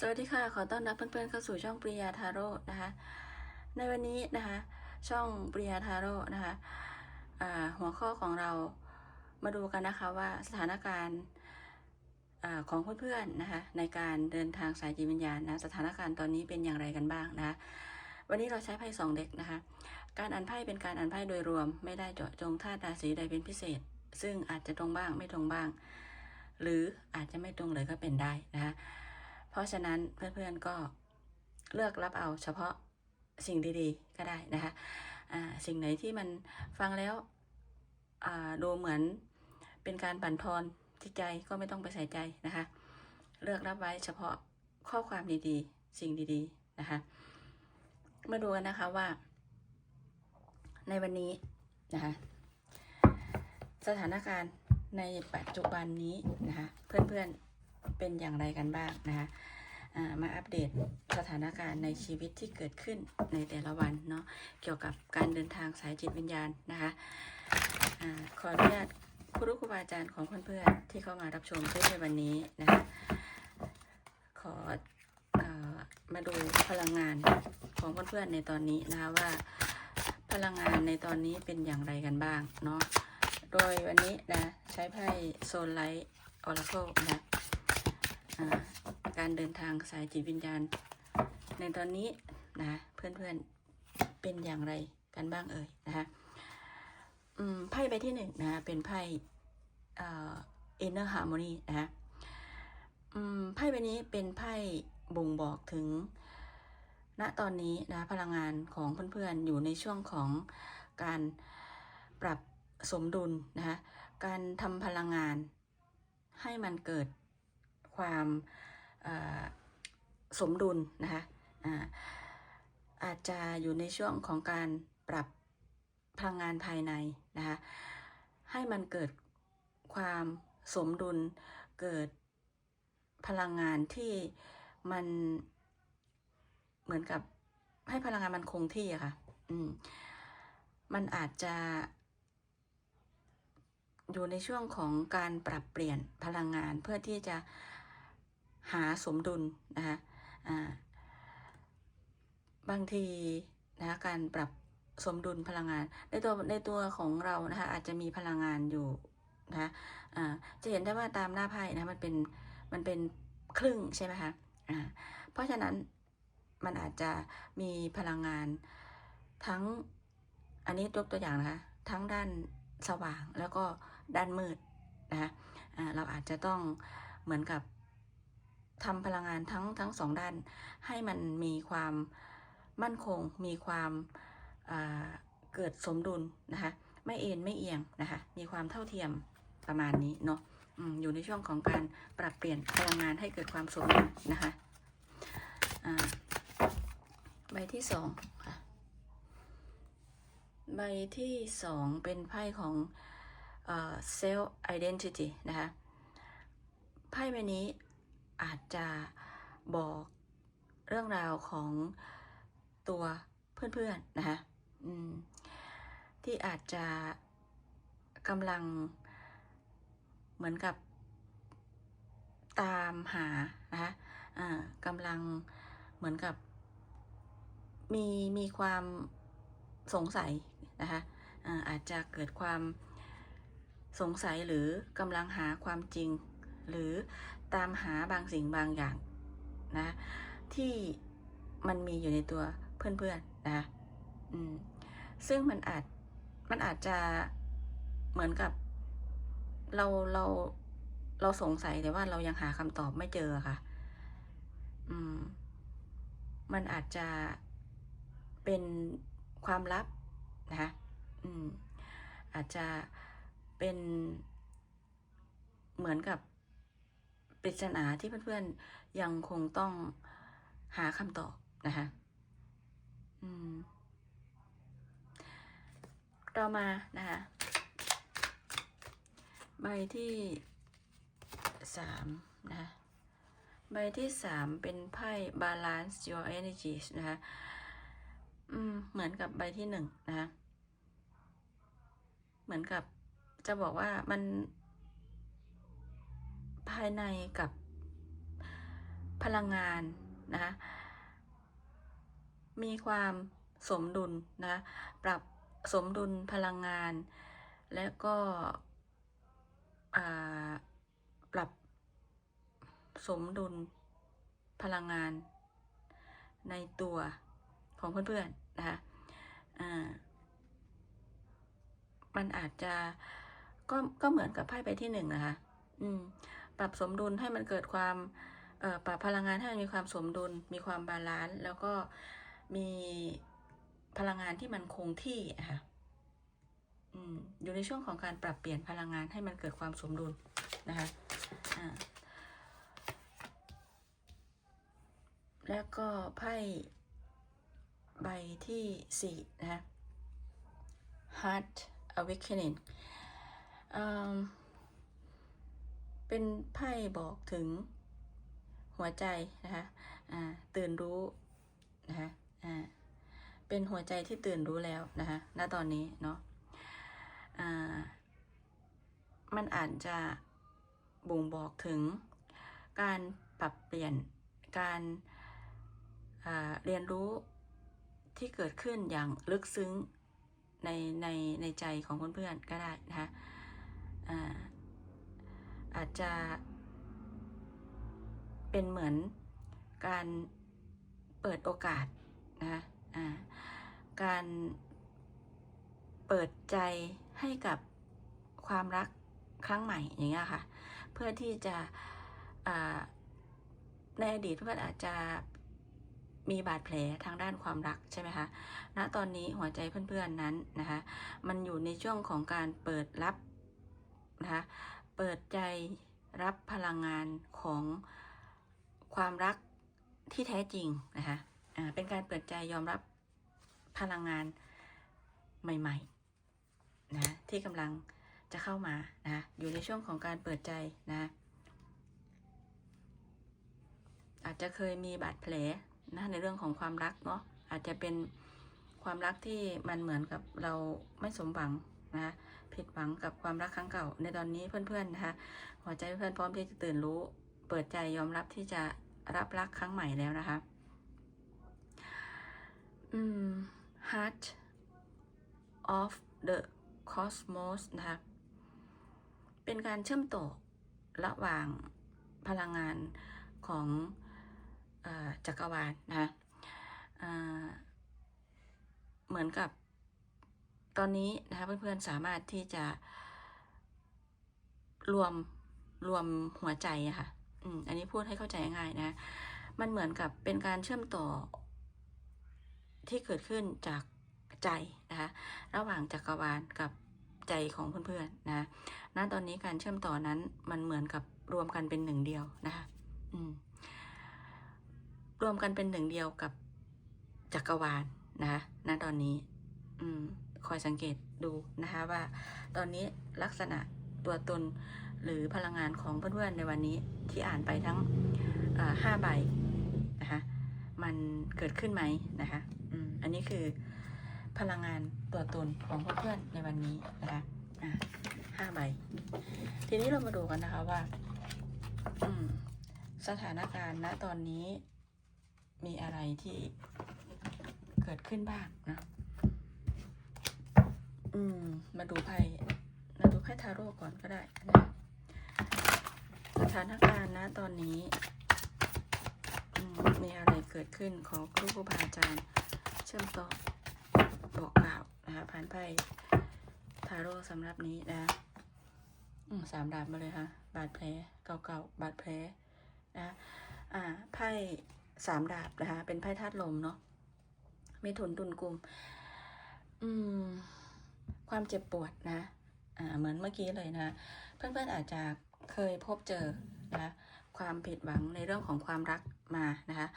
สวัสดีค่ะ ขอต้อนรับเพื่อนๆเข้าสู่ช่องปริยาทาโร่นะคะ ในวันนี้นะคะ ช่องปริยาทาโร่นะคะหัวข้อของเรามาดูกันนะคะว่าสถานการณ์อของเพื่อนๆนะคะในการเดินทางสายจิตวิญญาณนะสถานการณ์ตอนนี้เป็นอย่างไรกันบ้างนะคะวันนี้เราใช้ไพ่สองเด็กนะคะ การอ่านไพ่เป็นการอ่านไพ่โดยรวม ไม่ได้เจาะจงธาตุราศีใดเป็นพิเศษ ซึ่งอาจจะตรงบ้างไม่ตรงบ้าง หรืออาจจะไม่ตรงเลยก็เป็นได้นะคะ เพราะฉะนั้นเพื่อนๆก็เลือกรับเอาเฉพาะสิ่งดีๆ ก็ได้นะคะสิ่งไหนที่มันฟังแล้วดูเหมือนเป็นการปั่นทอนจิตใจก็ไม่ต้องไปใส่ใจนะคะ เลือกรับไว้เฉพาะข้อความดีๆ สิ่งดีๆนะคะ มาดูกันนะคะว่า ในวันนี้นะคะ สถานการณ์ในปัจจุบันนี้นะคะ เพื่อนๆ เป็นอย่างไรกันบ้างนะคะมาอัปเดตสถานการณ์ในชีวิตที่เกิดขึ้นในแต่ละวันเนาะเกี่ยวกับการเดินทางสายจิตวิญญาณนะคะอาขออนุญาตครูครูบาอาจารย์ของเพื่อนๆที่เข้ามารับชมคลิปในวันนี้นะคะขออมาดูพลังงานของเพื่อนๆในตอนนี้นะคะว่าพลังงานในตอนนี้เป็นอย่างไรกันบ้างเนาะโดยวันนี้นะใช้ไพ่โซนไลท์ออร์เคิลนะ การเดินทางสายจิตวิญญาณ ในตอนนี้นะเพื่อนๆเป็นอย่างไรกันบ้างเอ่ยนะคะไพ่ใบที่หนึ่งนะเป็นไพ่เอ่อ inner harmony นะไพ่ใบนี้เป็นไพ่บ่งบอกถึง ณตอนนี้นะพลังงานของเพื่อนๆอยู่ในช่วงของการปรับสมดุลนะคะการทำพลังงานให้มันเกิด ความสมดุลนะคะอาอาจจะอยู่ในช่วงของการปรับพลังงานภายในนะคะให้มันเกิดความสมดุลเกิดพลังงานที่มันเหมือนกับให้พลังงานมันคงที่อะค่ะ อืม มันอาจจะอยู่ในช่วงของการปรับเปลี่ยนพลังงานเพื่อที่จะ หาสมดุลนะคะอ่าบางทีนะคะการปรับสมดุลพลังงาน ในตัวในตัวของเรานะคะอาจจะมีพลังงานอยู่นะคะอ่าจะเห็นได้ว่าตามหน้าไพ่นะมันเป็นมันเป็นครึ่งใช่ไหมคะอ่าเพราะฉะนั้นมันอาจจะมีพลังงานทั้งอันนี้ยกตัวอย่างนะคะทั้งด้านสว่างแล้วก็ด้านมืดนะคะอ่าเราอาจจะต้องเหมือนกับ ทำพลังงานทั้งทั้งสองด้าน ให้มันมีความมั่นคง มีความอ่าเกิดสมดุลนะคะ ไม่เอ็นไม่เอียงนะคะ มีความเท่าเทียมประมาณนี้เนาะออยู่ในช่วงของการปรับเปลี่ยนพลังงานให้เกิดความสมดุลนะคะใบที่สองค่ะใบที่สองเป็นไพ่ของเอ่อ self identity นะคะไพ่ใบนี้ อาจจะบอกเรื่องราวของตัวเพื่อนๆนะคะที่อาจจะกำลังเหมือนกับตามหานะคะกำลังเหมือนกับมีมีความสงสัยนะคะอาอาจจะเกิดความสงสัยหรือกำลังหาความจริง หรือ ตามหาบางสิ่งบางอย่างนะที่มันมีอยู่ในตัวเพื่อนๆนะอืมซึ่งมันอาจมันอาจจะเหมือนกับเราเราเราสงสัยแต่ว่าเรายังหาคำตอบไม่เจอค่ะ อืม มันอาจจะเป็นความลับนะคะอืม อาจจะเป็นเหมือนกับ ปริศนาที่เพื่อนๆยังคงต้องหาคำตอบนะคะอืมเรามานะคะใบที่สามนะคะใบที่สามเป็นไพ่ balance your energies นะคะเหมือนกับใบที่หนึ่งนะคะเหมือนกับจะบอกว่ามัน ภายในกับพลังงานนะคะมีความสมดุลนะคะปรับสมดุลพลังงาน และก็ปรับสมดุลพลังงานในตัวของเพื่อนๆนะคะมันอาจจะก็ก็เหมือนกับไพ่ใบที่หนึ่งนะคะ อืม ปรับสมดุลให้มันเกิดความปรับพลังงานให้มันมีความสมดุล มีความบาลานซ์แล้วก็มีพลังงานที่มันคงที่อะค่ะอยู่ในช่วงของการปรับเปลี่ยนพลังงานให้มันเกิดความสมดุลนะคะอ่าแล้วก็ไพ่ใบที่สี่นะคะ Heart Awakening อ เป็นไพ่บอกถึงหัวใจนะคะอ่าตื่นรู้นะคะอ่าเป็นหัวใจที่ตื่นรู้แล้วนะคะณตอนนี้เนาะอ่ามันอาจจะบ่งบอกถึงการปรับเปลี่ยนการเรียนรู้ที่เกิดขึ้นอย่างลึกซึ้งในในในใจของเพื่อนๆก็ได้นะคะ อาจจะ เป็นเหมือนการเปิดโอกาสนะะการเปิดใจให้กับความรักครั้งใหม่อย่างเงี้ยค่ะ เพื่อที่จะในอดีตเพื่อนอาจจะมีบาดแผลทางด้านความรักใช่ไหมคะ ณ ตอนนี้หัวใจเพื่อนๆนั้นนะคะ มันอยู่ในช่วงของการเปิดรับนะคะ เปิดใจรับพลังงานของความรักที่แท้จริงนะคะอ่าเป็นการเปิดใจยอมรับพลังงานใหม่ๆนะที่กำลังจะเข้ามานะอยู่ในช่วงของการเปิดใจนะอาจจะเคยมีบาดแผลนะในเรื่องของความรักเนาะอาจจะเป็นความรักที่มันเหมือนกับเราไม่สมหวัง นะคะผิดหวังกับความรักครั้งเก่า ในตอนนี้เพื่อนๆนะคะหัวใจเพื่อนพร้อมที่จะตื่นรู้ เปิดใจยอมรับที่จะรับรักครั้งใหม่แล้วนะคะอืม heart of the cosmos นะคะเป็นการเชื่อมต่อระหว่างพลังงานของอจักรวาลนะคะเหมือนกับ ตอนนี้นะคะเพื่อนๆสามารถที่จะ รวมรวมหัวใจอะค่ะ อืม อันนี้พูดให้เข้าใจง่ายนะ มันเหมือนกับเป็นการเชื่อมต่อ ที่เกิดขึ้นจากใจนะคะ ระหว่างจักรวาลกับใจของเพื่อนๆนะณตอนนี้การเชื่อมต่อนั้นมันเหมือนกับรวมกันเป็นหนึ่งเดียวนะคะ อืม รวมกันเป็นหนึ่งเดียวกับจักรวาลนะคะณตอนนี้ อืม คอยสังเกตดูนะคะว่า ตอนนี้ลักษณะตัวตนหรือพลังงานของเพื่อนๆในวันนี้ที่อ่านไปทั้งห้าใบนะคะมันเกิดขึ้นไหมนะคะอันนี้คือพลังงานตัวตนของเพื่อนๆในวันนี้นะคะห้าใบ ทีนี้เรามาดูกันนะคะว่าสถานการณ์ณตอนนี้มีอะไรที่เกิดขึ้นบ้างนะ อืม มาดูไพ่มาดูไพ่ทาโร่ก่อนก็ได้นะสถานการณ์ณตอนนี้มมีอะไรเกิดขึ้นขอครูครูบาอาจารย์ เชื่อมต่อบอกกล่าวนะคะผ่านไพ่ทาโร่สำหรับนี้นะสามดาบมาเลยค่ะบาดแผลเก่าๆบาดแผลนะอ่าไพ่สามดาบนะคะเป็นไพ่ธาตุลมเนาะมีถุนตุนกลุ่มอืม ความเจ็บปวดนะอ่าเหมือนเมื่อกี้เลยนะ เพื่อนๆอาจจะเคยพบเจอนะความผิดหวังในเรื่องของความรักมานะคะ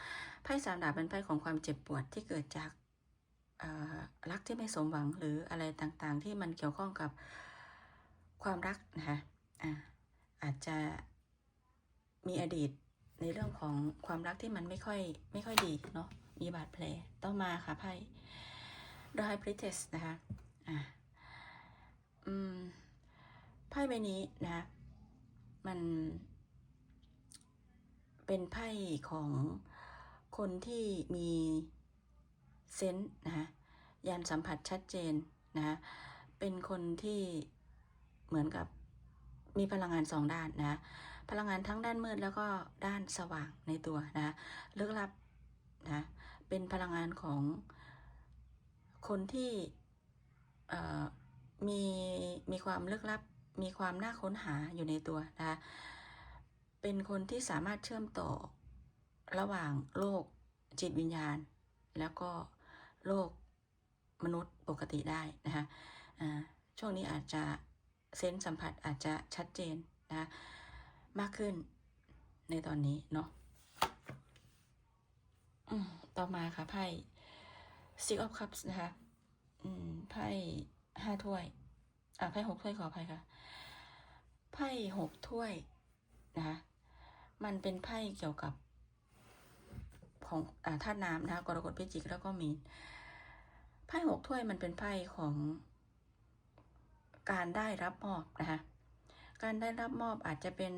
ไพ่สามดาบเป็นไพ่ของความเจ็บปวดที่เกิดจากรักที่ไม่สมหวังหรืออะไรต่างๆ ที่มันเกี่ยวข้องกับความรักนะคะอาอาจจะมีอดีตในเรื่องของความรักที่มันไม่ค่อยไม่ค่อยดีเนาะมีบาดแผลต้องมาค่ะไพ่ The High Priestess นะคะอ่า อืมไพ่ใบนี้นะ มัน เป็นไพ่ของคนที่มีเซนส์นะคะยานสัมผัสชัดเจนนะคะเป็นคนที่เหมือนกับมีพลังงานสองด้านนะ พลังงานทั้งด้านมืดแล้วก็ด้านสว่างในตัวนะลึกลับนะเป็นพลังงานของคนที่ มีมีความลึกลับ มีความน่าค้นหาอยู่ในตัวนะคะเป็นคนที่สามารถเชื่อมต่อระหว่างโลกจิตวิญญาณ แล้วก็โลกมนุษย์ปกติได้นะคะอ่าช่วงนี้อาจจะเซนส์สัมผัสอาจจะชัดเจนนะมากขึ้นในตอนนี้เนาะต่อมาค่ะไพ่ Six of Cups นะคะอืมไพ่ ห้าถ้วย อ่าไพ่หกถ้วยขออภัยค่ะ ไพ่หกถ้วยนะคะ มันเป็นไพ่เกี่ยวกับ ของอ่าธาตุน้ำนะคะกรกฎพิจิกแล้วก็มีนไพ่หกถ้วยมันเป็นไพ่ของการได้รับมอบนะคะ การได้รับมอบอาจจะเป็น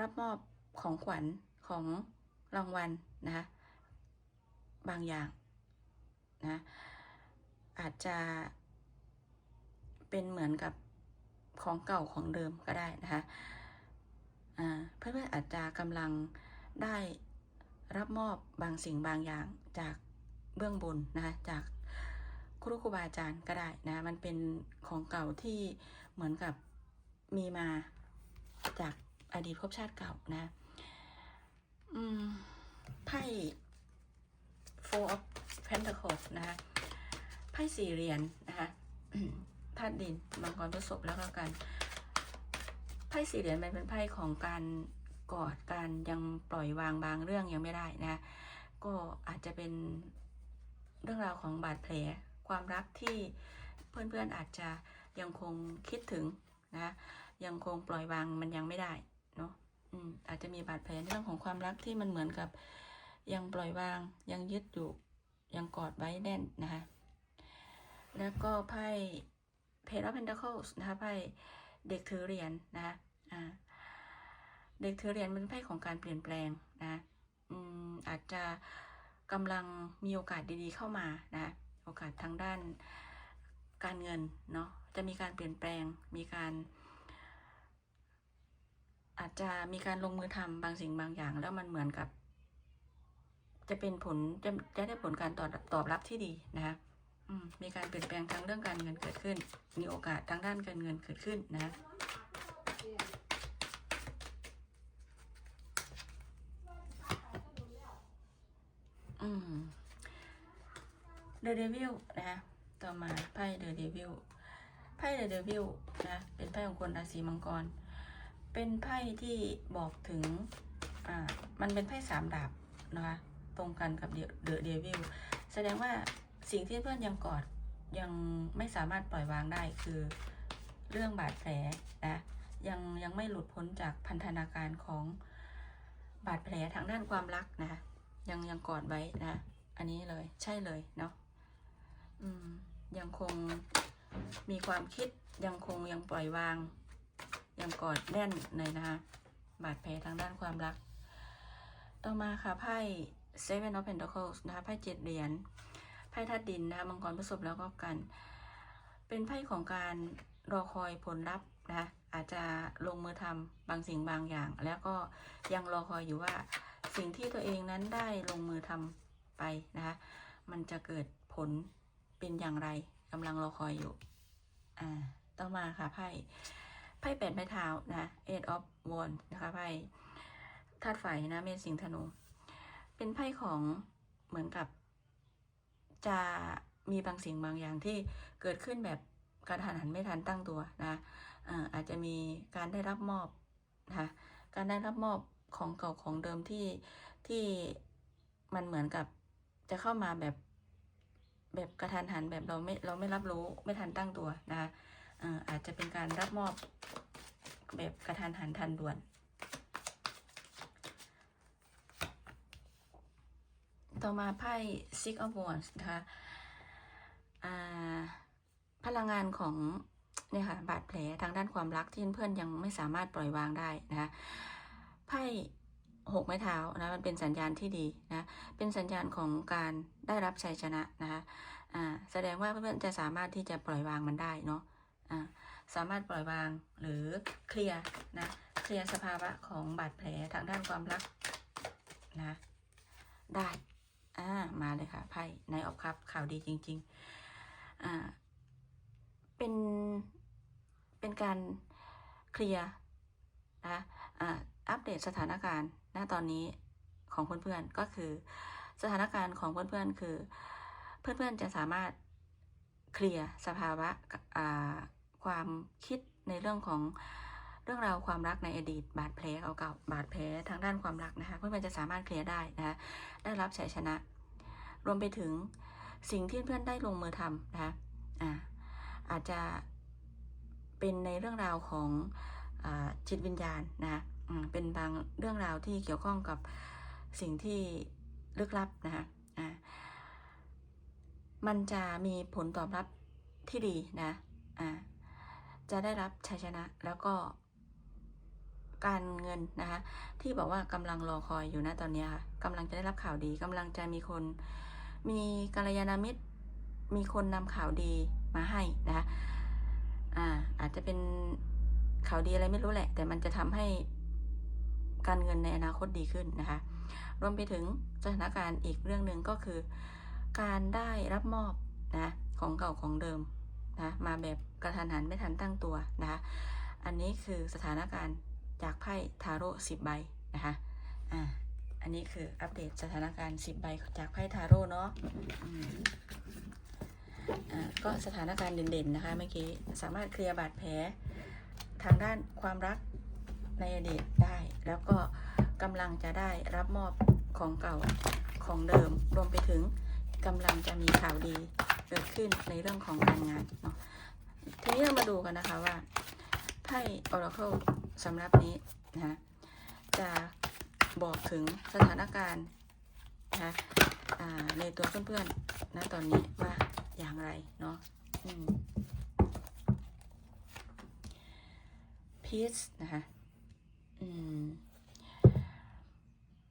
รับมอบของขวัญของรางวัลนะคะบางอย่างนะอาจจะ เป็นเหมือนกับของเก่าของเดิมก็ได้นะคะอ่าเพื่อนๆอาจจะกำลังได้รับมอบบางสิ่งบางอย่างจากเบื้องบนนะคะจากครูครูบาอาจารย์ก็ได้นะ มันเป็นของเก่าที่เหมือนกับมีมาจากอดีตภพชาติเก่านะ อืม ไพ่ Four of Pentacles นะคะ ไพ่สี่เหรียญนะคะ ธาตุดินมังกรพฤษภแล้วก็กันไพ่สี่เหรียญมันเป็นไพ่ของการกอดการยังปล่อยวางบางเรื่องยังไม่ได้นะ ก็อาจจะเป็นเรื่องราวของบาดแผลความรักที่เพื่อนๆอาจจะยังคงคิดถึงนะยังคงปล่อยวางมันยังไม่ได้เนาะอืมอาจจะมีบาดแผลในเรื่องของความรักที่มันเหมือนกับยังปล่อยวางยังยึดอยู่ยังกอดไว้แน่นนะคะแล้วก็ไพ่ Page of Pentacles นะคะไพ่เด็กถือเหรียญนะคะเด็กถือเหรียญเป็นไพ่ของการเปลี่ยนแปลงนะอืมอาจจะกำลังมีโอกาสดีๆเข้ามานะโอกาสทางด้านการเงินเนาะจะมีการเปลี่ยนแปลงมีการ อาจจะมีการลงมือทำบางสิ่งบางอย่าง แล้วมันเหมือนกับ จะเป็นผลจะจะได้ผลการตอบตอบรับที่ดีนะคะ มีการเปลี่ยนแปลงทางเรื่องการเงินเกิดขึ้น มีโอกาสทางด้านการเงินเกิดขึ้นนะอืม The Devil นะต่อมาไพ่ The Devil ไพ่ The Devil นะเป็นไพ่ของคนราศีมังกร เป็นไพ่ที่บอกถึงอ่ามันเป็นไพ่สามดาบนะคะตรงกันกับ The Devil แสดงว่า สิ่งที่เพื่อนยังกอดยังไม่สามารถปล่อยวางได้คือเรื่องบาดแผลนะยังยังไม่หลุดพ้นจากพันธนาการของบาดแผลทางด้านความรักนะยังยังกอดไว้นะ อันนี้เลยใช่เลยเนาะอืมยังคงมีความคิดยังคงยังปล่อยวาง ยังกอดแน่นเลยนะคะบาดแผลทางด้านความรัก ต่อมาค่ะไพ่ Seven of Pentacles นะคะไพ่เจ็ดเหรียญ พ่ธาตุดินนะคะมังกรผสมแล้วก็กัน เป็นไพ่ของการรอคอยผลลัพธ์นะอาจจะลงมือทำบางสิ่งบางอย่าง แล้วก็ยังรอคอยอยู่ว่าสิ่งที่ตัวเองนั้นได้ลงมือทำไปนะคะมันจะเกิดผลเป็นอย่างไรกำลังรอคอยอยู่อ่าต่อมาค่ะไพ่ไพ่แปดไม้เท้านะ Eight of Wands นะคะไพ่ธาตุไฟนะเมษสิงห์ธนู เป็นไพ่ของเหมือนกับ จะมีบางสิ่งบางอย่างที่เกิดขึ้นแบบกระทันหันไม่ทันตั้งตัวนะอาจจะมีการได้รับมอบนะการได้รับมอบของเก่าของเดิมที่ที่มันเหมือนกับจะเข้ามาแบบแบบกระทันหันแบบเราไม่เราไม่รับรู้ไม่ทันตั้งตัวนะคะอ่าอาจจะเป็นการรับมอบแบบกระทันหันทันด่วน ต่อมาไพ่ Six of Wands นะคะพลังงานของเนี่ยค่ะบาดแผลทางด้านความรักที่เพื่อนยังไม่สามารถปล่อยวางได้นะคะไพ่หกไม้เท้านะมันเป็นสัญญาณที่ดีนะเป็นสัญญาณของการได้รับชัยชนะนะคะอ่าแสดงว่าเพื่อนๆจะสามารถที่จะปล่อยวางมันได้เนาะอ่าสามารถปล่อยวางหรือเคลียร์นะเคลียร์สภาวะของบาดแผลทางด้านความรักนะได้ อ่ามาเลยค่ะไพ่ในออกครับข่าวดีจริง ๆ อ่า เป็น เป็นการเคลียร์นะอ่าอัปเดตสถานการณ์ณตอนนี้ของเพื่อนๆก็คือ สถานการณ์ของเพื่อนๆคือ เพื่อนๆจะสามารถเคลียร์สภาวะอ่าความคิดในเรื่องของ เรื่องราวความรักในอดีต บาดแผลเก่าๆบาดแผลทางด้านความรักนะคะเพื่อนๆจะสามารถเคลียร์ได้นะคะได้รับชัยชนะ รวมไปถึงสิ่งที่เพื่อนได้ลงมือทำนะคะอ่าอาจจะเป็นในเรื่องราวของอจิตวิญญาณนะคะเป็นบางเรื่องราวที่เกี่ยวข้องกับสิ่งที่ลึกลับนะคะอ่ามันจะมีผลตอบรับที่ดีนะอ่าจะได้รับชัยชนะแล้วก็ การเงินนะคะที่บอกว่ากำลังรอคอยอยู่นะตอนนี้ค่ะกำลังจะได้รับข่าวดีกำลังจะมีคน มีกัลยาณมิตร มีคนนำข่าวดีมาให้นะคะอ่าอาจจะเป็นข่าวดีอะไรไม่รู้แหละ แต่มันจะทำให้การเงินในอนาคตดีขึ้นนะคะ รวมไปถึงสถานการณ์อีกเรื่องหนึ่งก็คือ การได้รับมอบนะของเก่าของเดิมนะมาแบบกระทันหันไม่ทันตั้งตัวนะคะ อันนี้คือสถานการณ์ จากไพ่ทาโร่สิบใบนะคะ อ่า อันนี้คืออัปเดตสถานการณ์สิบใบจากไพ่ทาโร่เนาะอ่า ก็สถานการณ์เด่นๆนะคะเมื่อกี้สามารถเคลียร์บาดแผลทางด้านความรักในอดีตได้ แล้วก็กำลังจะได้รับมอบของเก่าของเดิม รวมไปถึงกำลังจะมีข่าวดีเกิดขึ้นในเรื่องของการงานเนาะทีนี้เรามาดูกันนะคะว่าไพ่ Oracle สำหรับนี้นะจะบอกถึงสถานการณ์นะคะในตัวเพื่อนๆนะตอนนี้ว่าอย่างไรเนาะ peace นะคะอืม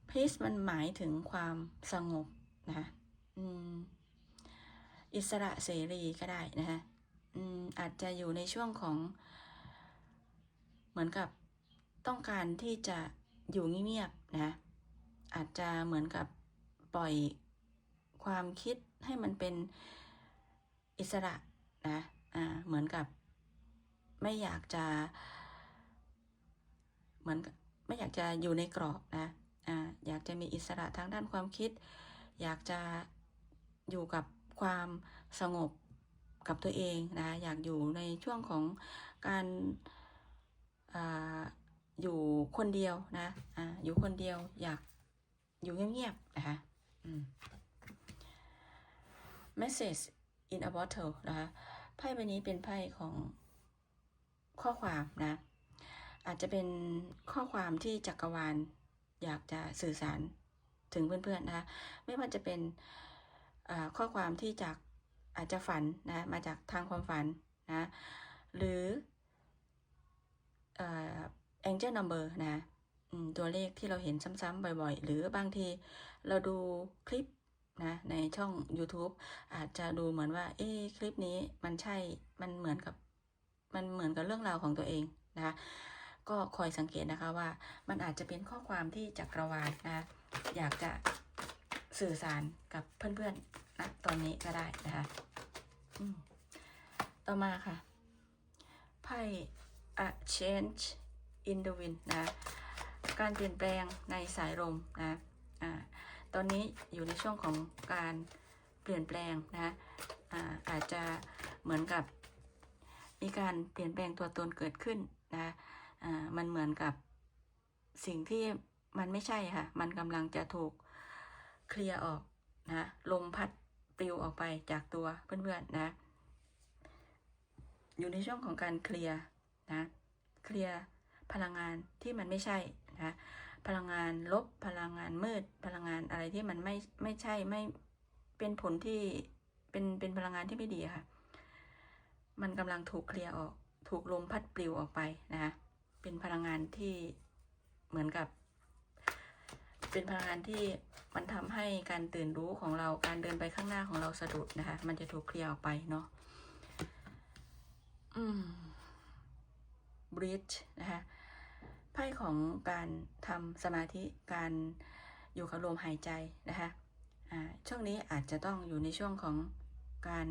peace มันหมายถึงความสงบนะคะอืม อิสระเสรีก็ได้นะคะอืมอาจจะอยู่ในช่วงของ เหมือนกับต้องการที่จะอยู่เงียบๆนะคะอาจจะเหมือนกับปล่อยความคิดให้มันเป็นอิสระนะอ่าเหมือนกับไม่อยากจะ เหมือนไม่อยากจะอยู่ในกรอบนะอ่าอยากจะมีอิสระทางด้านความคิด อยากจะอยู่กับความสงบกับตัวเองนะ อยากอยู่ในช่วงของการ อยู่คนเดียวนะอ่าอยู่คนเดียวอยากอยู่เงียบๆนะคะ message in a bottle นะคะไพ่ใบนี้เป็นไพ่ของข้อความนะ อาจจะเป็นข้อความที่จักรวาลอยากจะสื่อสารถึงเพื่อนๆนะคะไม่ว่าจะเป็นข้อความที่จากอาจจะฝันนะมาจากทางความฝันนะหรือ angel number นะตัวเลขที่เราเห็นซ้ำๆบ่อยๆ หรือบางทีเราดูคลิปนะในช่อง YouTube อาจจะดูเหมือนว่า เอ๊คลิปนี้มันใช่ มันเหมือนกับ มันเหมือนกับเรื่องราวของตัวเองนะคะ ก็คอยสังเกตนะคะว่ามันอาจจะเป็นข้อความที่จักรวาลนะอยากจะสื่อสารกับเพื่อนๆนะตอนนี้ก็ได้นะคะต่อมาค่ะไพ่ a change in the wind นะ การเปลี่ยนแปลงในสายลมนะอ่าตอนนี้อยู่ในช่วงของการเปลี่ยนแปลงนะอ่าอาจจะเหมือนกับมีการเปลี่ยนแปลงตัวตนเกิดขึ้นนะอ่ามันเหมือนกับสิ่งที่มันไม่ใช่ค่ะ มันกำลังจะถูกเคลียร์ออกนะลมพัดปลิวออกไปจากตัวเพื่อนๆนะ อยู่ในช่วงของการเคลียร์ นะเคลียร์พลังงานที่มันไม่ใช่นะพลังงานลบพลังงานมืด พลังงานอะไรที่มันไม่ไม่ใช่ไม่เป็นผลที่เป็นเป็นพลังงานที่ไม่ดีค่ะ มันกำลังถูกเคลียร์ออก ถูกลมพัดปลิวออกไปนะคะเป็นพลังงานที่เหมือนกับ เป็นพลังงานที่มันทำให้การตื่นรู้ของเราการเดินไปข้างหน้าของเราสะดุดนะคะ มันจะถูกเคลียร์ออกไปเนาะอืม bridge นะคะไพ่ของการทำสมาธิการอยู่กับลมหายใจนะคะช่วงนี้อาจจะต้องอยู่ในช่วงของการ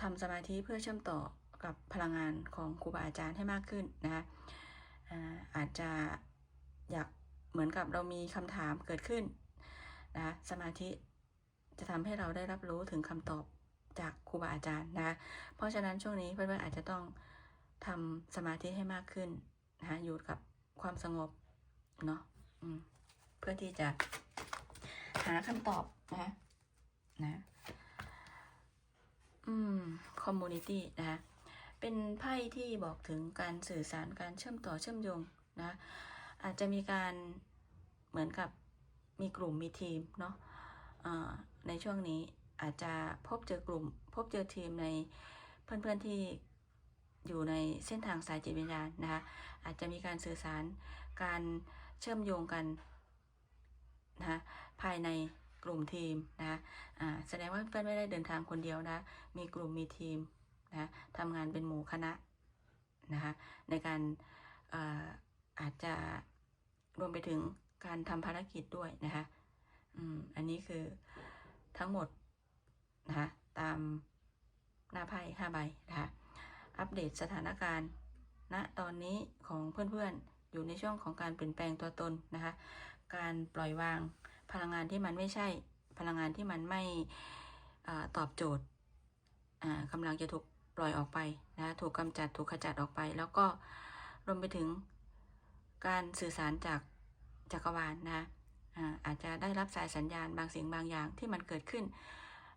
ทำสมาธิเพื่อเชื่อมต่อกับพลังงานของครูบาอาจารย์ให้มากขึ้นนะคะอาอาจจะอยากเหมือนกับเรามีคำถามเกิดขึ้นนะะสมาธิจะทำให้เราได้รับรู้ถึงคำตอบจากครูบาอาจารย์นะะเพราะฉะนั้นช่วงนี้เพื่อนๆอาจจะต้อง ทำสมาธิให้มากขึ้นนะคะอยู่กับความสงบเนาะเพื่อที่จะหาคำตอบนะคะนะอืมคอมมูนิตี้นะคะเป็นไพ่ที่บอกถึงการสื่อสารการเชื่อมต่อเชื่อมโยงนะอาจจะมีการเหมือนกับมีกลุ่มมีทีมเนาะอ่าในช่วงนี้อาจจะพบเจอกลุ่ม พบเจอทีมในเพื่อนๆที่ อยู่ในเส้นทางสายจิตวิญญาณนะคะอาจจะมีการสื่อสารการเชื่อมโยงกันนะคะภายในกลุ่มทีมนะคะอ่าแสดงว่าเพื่อนไม่ได้เดินทางคนเดียวนะมีกลุ่มมีทีมนะทำงานเป็นหมู่คณะนะคะในการอ่ออาจจะรวมไปถึงการทำภารกิจด้วยนะคะอืมอันนี้คือทั้งหมดนะคะตามหน้าไพ่ห้าใบนะคะ อัปเดตสถานการณ์ณตอนนี้ของเพื่อนๆ อยู่ในช่วงของการเปลี่ยนแปลงตัวตนนะคะ การปล่อยวางพลังงานที่มันไม่ใช่ พลังงานที่มันไม่อตอบโจทย์กำลังจะถูกปล่อยออกไปนะถูกกำจัดถูกขจัดออกไป แล้วก็รวมไปถึงการสื่อสารจากจักรวาลนะอาอาจจะได้รับสายสัญญาณบางสิ่งบางอย่างที่มันเกิดขึ้น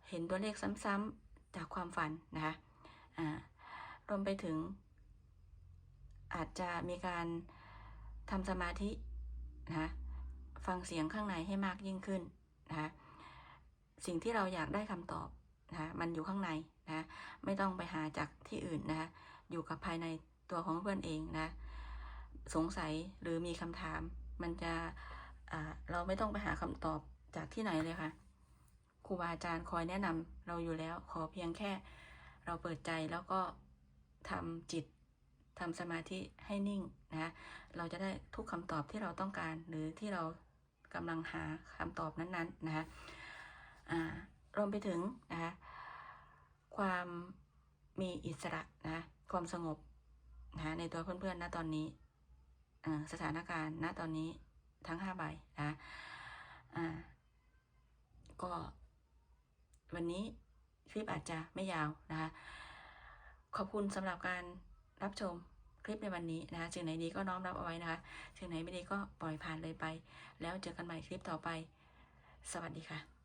เห็นตัวเลขซ้ำๆจากความฝันนะคะ รวมไปถึง อาจจะมีการทำสมาธินะฟังเสียงข้างในให้มากยิ่งขึ้นนะสิ่งที่เราอยากได้คำตอบนะมันอยู่ข้างในนะไม่ต้องไปหาจากที่อื่นนะคะอยู่กับภายในตัวของเพื่อนเองนะสงสัยหรือมีคำถาม มันจะอ่าเราไม่ต้องไปหาคำตอบจากที่ไหนเลยค่ะครูบาอาจารย์คอยแนะนำเราอยู่แล้ว ขอเพียงแค่เราเปิดใจแล้วก็ ทำจิตทำสมาธิให้นิ่งนะเราจะได้ทุกคำตอบที่เราต้องการ หรือที่เรากำลังหาคำตอบนั้นๆนะคะรวมไปถึงนะคะความมีอิสระนะความสงบนะในตัวเพื่อนๆณตอนนี้สถานการณ์ณตอนนี้ทั้งห้าใบนะก็วันนี้คลิปอาจจะไม่ยาวนะคะ ขอบคุณสำหรับการรับชมคลิปในวันนี้นะคะสิ่งไหนดีก็น้อมรับเอาไว้นะคะสิ่งไหนไม่ดีก็ปล่อยผ่านเลยไป แล้วเจอกันใหม่คลิปต่อไป สวัสดีค่ะ